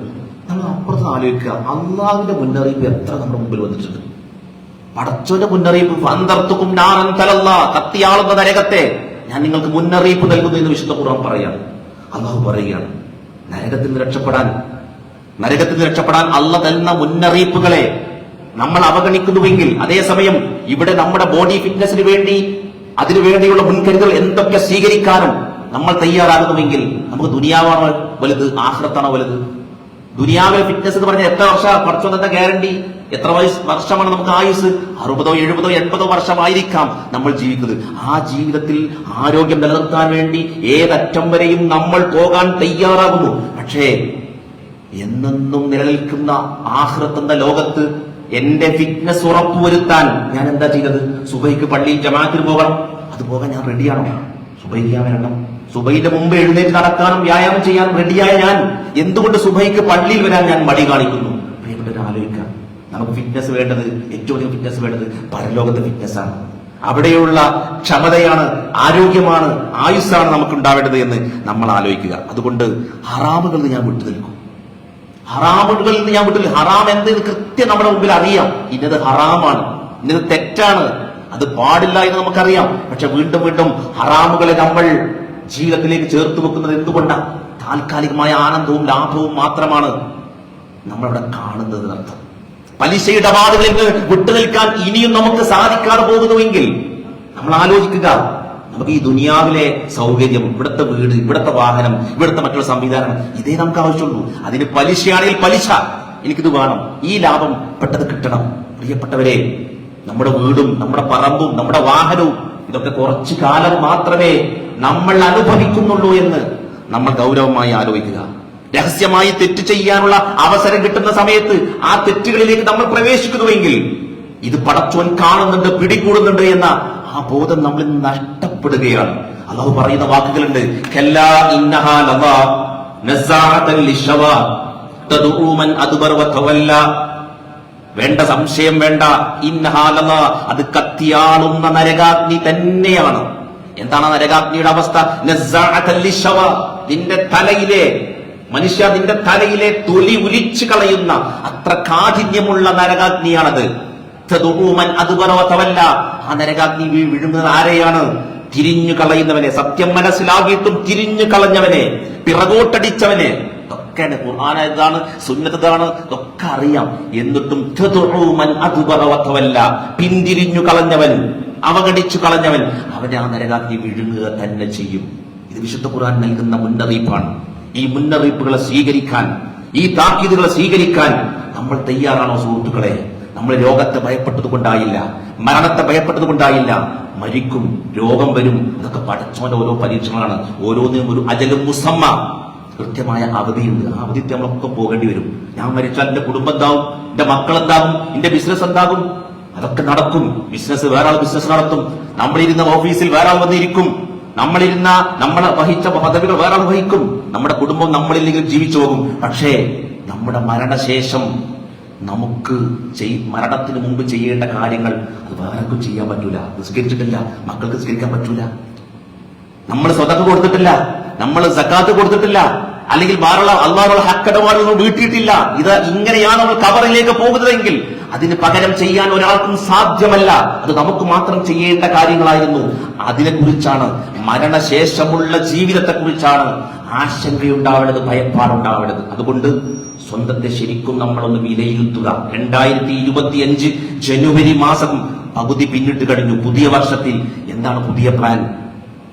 നമ്മൾ അപ്പുറത്ത് ആലോചിക്കുക അള്ളാഹുവിന്റെ മുന്നറിയിപ്പ് എത്ര നമ്മുടെ മുമ്പിൽ വന്നിട്ടുണ്ട്. പടച്ചോന്റെ മുന്നറിയിപ്പ് അന്തർത്തുക്കും നാറൻ തലല്ല കത്തിയാളുന്ന നരകത്തെ ഞാൻ നിങ്ങൾക്ക് മുന്നറിയിപ്പ് നൽകുന്നു എന്ന് വിശുദ്ധ ഖുർആൻ പറയാണ് അള്ളാഹു പറയുകയാണ് നരകത്തിൽ നിന്ന് രക്ഷപ്പെടാൻ നരകത്തിൽ നിന്ന് രക്ഷപ്പെടാൻ അല്ല തരുന്ന മുന്നറിയിപ്പുകളെ നമ്മൾ അവഗണിക്കുന്നുവെങ്കിൽ അതേസമയം ഇവിടെ നമ്മുടെ ബോഡി ഫിറ്റ്നസിന് വേണ്ടി അതിനു വേണ്ടിയുള്ള മുൻകരുതൽ എന്തൊക്കെ സ്വീകരിക്കാനും നമ്മൾ തയ്യാറാകുന്നുവെങ്കിൽ നമുക്ക് ദുനിയാവാണോ വലുത് ആഹ്റത്താണോ വലുത്. ദുനിയാവിലെ ഫിറ്റ്നസ് എന്ന് പറഞ്ഞാൽ എത്ര വർഷം കുറച്ചൊന്നും എന്താ ഗ്യാരണ്ടി എത്ര വയസ്സ് വർഷമാണ് നമുക്ക് ആയുസ്? അറുപതോ എഴുപതോ എൺപതോ വർഷമായിരിക്കാം നമ്മൾ ജീവിക്കുന്നത്. ആ ജീവിതത്തിൽ ആരോഗ്യം നിലനിർത്താൻ വേണ്ടി ഏതറ്റം വരെയും നമ്മൾ പോകാൻ തയ്യാറാകുന്നു. പക്ഷേ എന്നെന്നും നിലനിൽക്കുന്ന ആഹ്റത്ത് ലോകത്ത് എന്റെ ഫിറ്റ്നസ് ഉറപ്പുവരുത്താൻ ഞാൻ എന്താ ചെയ്തത്? സുബൈക്ക് പള്ളിയിൽ ജമാത്തിൽ പോകണം. അത് പോകാൻ ഞാൻ റെഡിയാണോ സുബൈക്ക് ഞാൻ വരണം. സുബൈന്റെ മുമ്പ് എഴുന്നേറ്റ് നടക്കാനും വ്യായാമം ചെയ്യാൻ റെഡിയായ ഞാൻ എന്തുകൊണ്ട് സുബൈക്ക് പള്ളിയിൽ വരാൻ ഞാൻ മടി കാണിക്കുന്നു? പ്രിയപ്പെട്ടവരെ ആലോചിക്കാം. നമുക്ക് ഫിറ്റ്നസ് വേണ്ടത് ഏറ്റവും അധികം ഫിറ്റ്നസ് വേണ്ടത് പരലോകത്തെ ഫിറ്റ്നസ് ആണ്. അവിടെയുള്ള ക്ഷമതയാണ് ആരോഗ്യമാണ് ആയുസ്സാണ് നമുക്ക് ഉണ്ടാവേണ്ടത് എന്ന് നമ്മൾ ആലോചിക്കുക. അതുകൊണ്ട് ഹറാമുകളിൽ ഞാൻ വിട്ടു നിൽക്കും ഹറാമുകളിൽ നിന്ന് ഞാൻ വിട്ടില്ല. ഹറാം എന്ത് ഇത് കൃത്യം നമ്മുടെ മുമ്പിൽ അറിയാം. ഇന്നത് ഹറാമാണ്. ഇന്നത് തെറ്റാണ്. അത് പാടില്ല എന്ന് നമുക്കറിയാം. പക്ഷെ വീണ്ടും വീണ്ടും ഹറാമുകളെ നമ്മൾ ജീവിതത്തിലേക്ക് ചേർത്ത് വെക്കുന്നത് എന്തുകൊണ്ടാണ് താൽക്കാലികമായ ആനന്ദവും ലാഭവും മാത്രമാണ് നമ്മളവിടെ കാണുന്നത് അർത്ഥം പലിശ ഇടപാടുകളിൽ നിന്ന് വിട്ടുനിൽക്കാൻ ഇനിയും നമുക്ക് സാധിക്കാതെ പോകുന്നുവെങ്കിൽ നമ്മൾ ആലോചിക്കുക നമുക്ക് ഈ ദുനിയാവിലെ സൗകര്യം ഇവിടുത്തെ വീട് ഇവിടുത്തെ വാഹനം ഇവിടുത്തെ മറ്റുള്ള സംവിധാനം ഇതേ നമുക്ക് ആവശ്യമുള്ളൂ. അതിന് പലിശയാണെങ്കിൽ പലിശ എനിക്കിത് വേണം. ഈ ലാഭം പെട്ടത് കിട്ടണം. പ്രിയപ്പെട്ടവരെ നമ്മുടെ വീടും നമ്മുടെ പറമ്പും നമ്മുടെ വാഹനവും ഇതൊക്കെ കുറച്ചു കാലം മാത്രമേ നമ്മൾ അനുഭവിക്കുന്നുള്ളൂ എന്ന് നമ്മൾ ഗൗരവമായി ആലോചിക്കുക. രഹസ്യമായി തെറ്റ് ചെയ്യാനുള്ള അവസരം കിട്ടുന്ന സമയത്ത് ആ തെറ്റുകളിലേക്ക് നമ്മൾ പ്രവേശിക്കുന്നുവെങ്കിൽ ഇത് പടച്ചോൻ കാണുന്നുണ്ട് പിടികൂടുന്നുണ്ട് എന്ന ആ ബോധം നമ്മളിൽ നിന്ന് നഷ്ടപ്പെടുകയാണ് അള്ളാഹു പറയുന്ന വാക്കുകളുണ്ട്. "കല്ലാ ഇന്നഹാ ലവാ നസ്സാഅതൻ ലിശ്ശവാ തദ്ഉ മൻ അദ്ബർ വേണ്ട സംശയം വേണ്ട. അത് കത്തിയാളുന്ന നരകാഗ്നി തന്നെയാണ്. എന്താണ് നരകാഗ്നിയുടെ അവസ്ഥ. നിന്റെ തലയിലെ മനുഷ്യ നിന്റെ തലയിലെ തൊലി ഉലിച്ചു കളയുന്ന അത്ര കാഠിന്യമുള്ള നരകാഗ്നിയാണത്. വതവല്ല. ആ നരകാഗ്നി വീഴുന്നത് ആരെയാണ്? തിരിഞ്ഞു കളയുന്നവനെ സത്യം മനസ്സിലാക്കിയിട്ടും തിരിഞ്ഞു കളഞ്ഞവനെ പിറകോട്ടടിച്ചവനെ ഇതൊക്കെ ഇതൊക്കെയാണ് ഖുർആൻ ഇതാണ് സുന്നത്ത് ഇതൊക്കെ അറിയാം. എന്നിട്ടും പിന്തിരിഞ്ഞു കളഞ്ഞവൻ അവഗണിച്ചു കളഞ്ഞവൻ അവനെ ആ നരകാക്കി വിഴുങ്ങുക തന്നെ ചെയ്യും. ഇത് വിശുദ്ധ ഖുർആൻ നൽകുന്ന മുന്നറിയിപ്പാണ്. ഈ മുന്നറിയിപ്പുകളെ സ്വീകരിക്കാൻ ഈ താക്കീതുകളെ സ്വീകരിക്കാൻ നമ്മൾ തയ്യാറാണോ സുഹൃത്തുക്കളെ? നമ്മൾ രോഗത്തെ ഭയപ്പെട്ടത് കൊണ്ടായില്ല മരണത്തെ ഭയപ്പെട്ടത് കൊണ്ടായില്ല മരിക്കും രോഗം വരും ഇതൊക്കെ പഠിച്ചോന്റെ ഓരോ പരീക്ഷണങ്ങളാണ്. ഓരോന്നിനും ഒരു അജലും മുസമ്മ. കൃത്യമായ അവധിയുണ്ട്. ആ അവധിക്ക് നമ്മളൊക്കെ പോകേണ്ടി വരും. ഞാൻ മരിച്ചാൽ എന്റെ കുടുംബം എന്താവും? എന്റെ മക്കൾ എന്താകും എന്റെ ബിസിനസ് എന്താകും? അതൊക്കെ നടക്കും. ബിസിനസ് വേറെ ആൾ ബിസിനസ് നടത്തും. നമ്മളിരുന്ന ഓഫീസിൽ വേറെ ആൾ വന്നിരിക്കും. നമ്മളിരുന്ന നമ്മൾ വഹിച്ച പദവികൾ വേറെ ആൾ വഹിക്കും. നമ്മുടെ കുടുംബം നമ്മളില്ലെങ്കിൽ ജീവിച്ചു പോകും. പക്ഷേ നമ്മുടെ മരണശേഷം നമുക്ക് ചെയ് മരണത്തിന് മുമ്പ് ചെയ്യേണ്ട കാര്യങ്ങൾ അത് വേറെക്കും ചെയ്യാൻ പറ്റൂല. നിസ്കരിച്ചിട്ടില്ല മക്കൾക്ക് നിസ്കരിക്കാൻ പറ്റൂല. നമ്മൾ സ്വതക്ക് കൊടുത്തിട്ടില്ല. നമ്മൾ സക്കാത്ത് കൊടുത്തിട്ടില്ല. അല്ലെങ്കിൽ വേറുള്ള അള്ളാറുള്ള ഹക്കടപാടൊന്നും വീട്ടിയിട്ടില്ല. ഇത് ഇങ്ങനെയാണ് നമ്മൾ കവറിലേക്ക് പോകുന്നതെങ്കിൽ അതിന് പകരം ചെയ്യാൻ ഒരാൾക്കും സാധ്യമല്ല. അത് നമുക്ക് മാത്രം ചെയ്യേണ്ട കാര്യങ്ങളായിരുന്നു. അതിനെക്കുറിച്ചാണ് മരണശേഷമുള്ള ജീവിതത്തെക്കുറിച്ചാണ് ആശങ്കയുണ്ടാവേണ്ടത് ഭയപ്പാടുണ്ടാവേണ്ടത് അതുകൊണ്ട് സ്വന്തത്തെ ശരിക്കും നമ്മളൊന്ന് വിലയിരുത്തുക. രണ്ടായിരത്തി ഇരുപത്തിയഞ്ച് ജനുവരി മാസം പകുതി പിന്നിട്ട് കഴിഞ്ഞു. പുതിയ വർഷത്തിൽ എന്താണ് പുതിയ പ്ലാൻ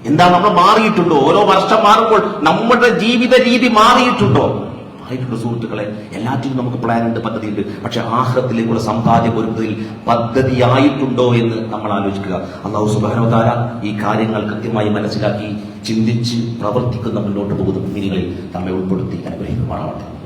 എന്താണ് നമ്മൾ മാറിയിട്ടുണ്ടോ? ഓരോ വർഷം മാറുമ്പോൾ നമ്മുടെ ജീവിത രീതി മാറിയിട്ടുണ്ടോ? മാറിയിട്ടുണ്ട് സുഹൃത്തുക്കളെ. എല്ലാറ്റിനും നമുക്ക് പ്ലാൻ ഉണ്ട് പദ്ധതി ഉണ്ട് പക്ഷെ ആഹ്ലത്തിലേക്കുള്ള സമ്പാദ്യം ഒരുക്കുന്നതിൽ പദ്ധതിയായിട്ടുണ്ടോ എന്ന് നമ്മൾ ആലോചിക്കുക. അള്ളാഹു സുബാനോദാര ഈ കാര്യങ്ങൾ കൃത്യമായി മനസ്സിലാക്കി ചിന്തിച്ച് പ്രവർത്തിക്കുന്ന മുന്നോട്ട് പോകുന്ന മുന്നികളിൽ നമ്മെ ഉൾപ്പെടുത്തി അനുഗ്രഹിക്കുമാറാവട്ടെ.